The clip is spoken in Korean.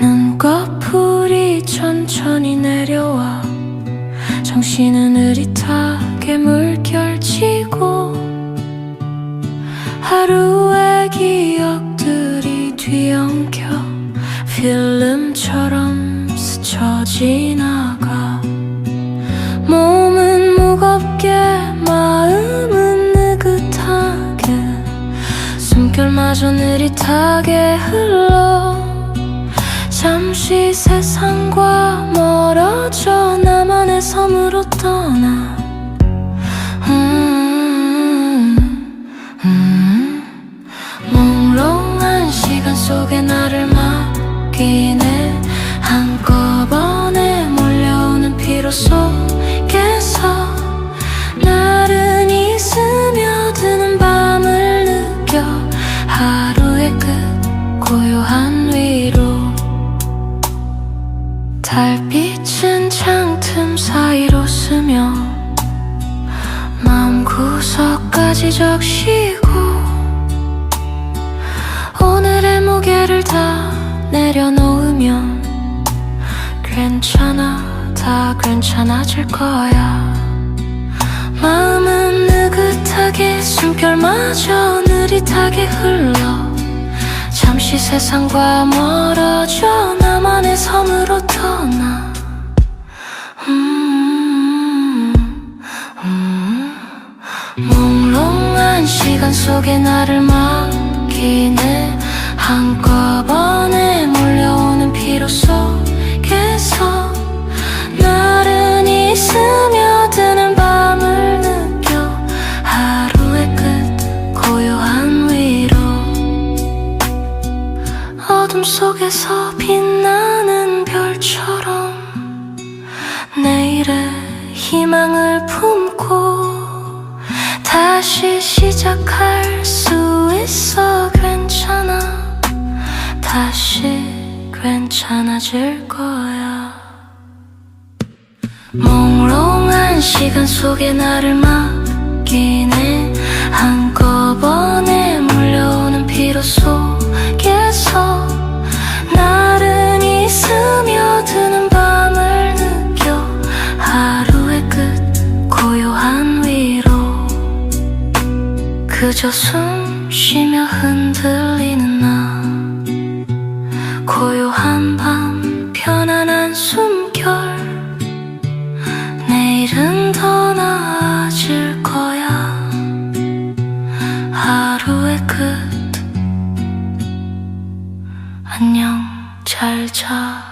눈꺼풀이 천천히 내려와. 정신은 흐릿하게 물결치고 하루의 기억들이 뒤엉켜 필름처럼 스쳐 지나가. 몸은 무겁게 마음은 느긋하게. 숨결마저 느릿하게 흘러 잠시 세상과 멀어져 나만의 섬으로 떠나. 음, 음. 몽롱한 시간 속에 나를 맡기네. 한꺼번에 몰려오는 피로 속 달빛은 창틈 사이로 스며 마음 구석까지 적시고 오늘의 무게를 다 내려놓으면 괜찮아 다 괜찮아질 거야. 마음은 느긋하게 숨결마저 느릿하게 흘러 잠시 세상과 멀어져 나만 몽롱한 시간 속에 나를 맡기네. 한꺼번에 몰려오는 피로 속에서 나른히 스며드는 밤을 느껴 하루의 끝 고요한 위로. 어둠 속에서 빛나는 별처럼 내일의 희망을 품고 다시 시작할 수 있어 괜찮아? 다시 괜찮아질 거야. 몽롱한 시간 속에 나를 맡기네. 한꺼번에 몰려오는 피로 속에서 나 그저 숨 쉬며 흔들리는 나. 고요한 밤 편안한 숨결. 내일은 더 나아질 거야. 하루의 끝. 안녕 잘 자.